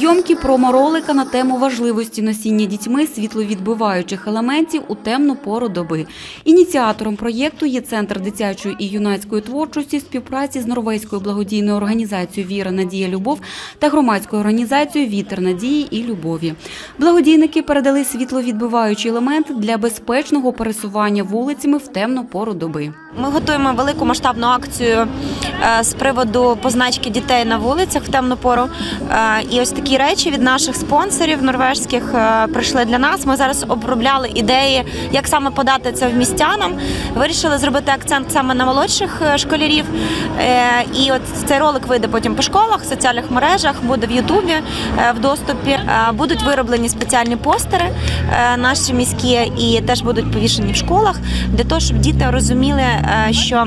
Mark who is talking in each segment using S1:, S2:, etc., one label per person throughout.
S1: Зйомки промо-ролика на тему важливості носіння дітьми світловідбиваючих елементів у темну пору доби. Ініціатором проєкту є Центр дитячої і юнацької творчості співпраці з норвезькою благодійною організацією Віра, Надія, Любов та громадською організацією Вітер Надії і Любові. Благодійники передали світловідбиваючі елементи для безпечного пересування вулицями в темну пору доби.
S2: Ми готуємо велику масштабну акцію е, з приводу позначки дітей на вулицях в темну пору. Е, І ось такі речі від наших спонсорів норвежських е, прийшли для нас. Ми зараз обробляли ідеї, як саме подати це в містянам. Вирішили зробити акцент саме на молодших школярів. І от цей ролик вийде потім по школах, соціальних мережах, буде в Ютубі в доступі. Будуть вироблені спеціальні постери наші міські і теж будуть повішені в школах для того, щоб діти розуміли, що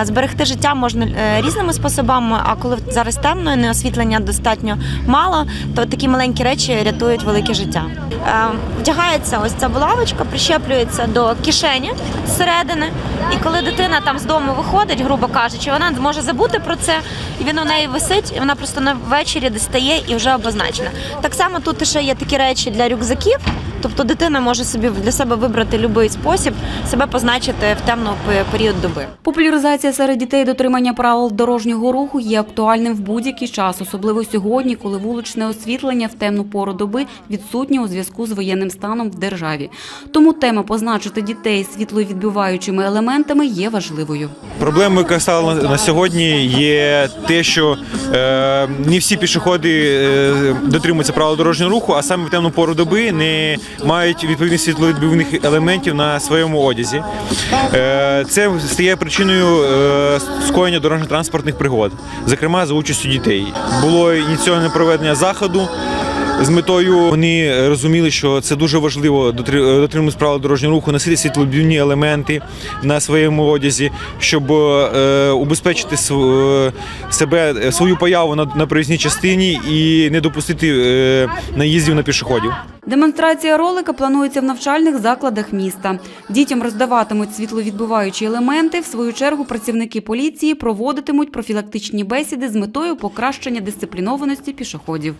S2: е, зберегти життя можна е, різними способами. А коли зараз темно і не освітлення достатньо мало, то такі маленькі речі рятують велике життя. Е, Вдягається ось ця булавочка, прищеплюється до кишені зсередини. І коли дитина там з дому виходить, грубо кажучи, вона зможе забути про це, і він у неї висить, і вона просто на ввечері дістає і вже обозначена. Так само тут ще є такі речі для рюкзаків. Тобто дитина може собі для себе вибрати будь-який спосіб себе позначити в темну пе- період доби.
S1: Популяризація серед дітей дотримання правил дорожнього руху є актуальним в будь-який час, особливо сьогодні, коли вуличне освітлення в темну пору доби відсутнє у зв'язку з воєнним станом в державі. Тому тема позначити дітей світловідбиваючими елементами є важливою.
S3: Проблемою, яка стала на сьогодні, є те, що е, не всі пішоходи е, дотримуються правил дорожнього руху, а саме в темну пору доби не мають відповідні світловідбивних елементів на своєму одязі. Е, це стає причиною е, скоєння дорожньо-транспортних пригод, зокрема за участю дітей. Було ініційоване проведення заходу. З метою вони розуміли, що це дуже важливо дотри- дотримуватися правил дорожнього руху, носити світлобівні елементи на своєму одязі, щоб е, убезпечити св- себе е, свою появу на, проїзній частині і не допустити е, наїздів на пішоходів.
S1: Демонстрація ролика планується в навчальних закладах міста. Дітям роздаватимуть світловідбиваючі елементи. В свою чергу працівники поліції проводитимуть профілактичні бесіди з метою покращення дисциплінованості пішоходів.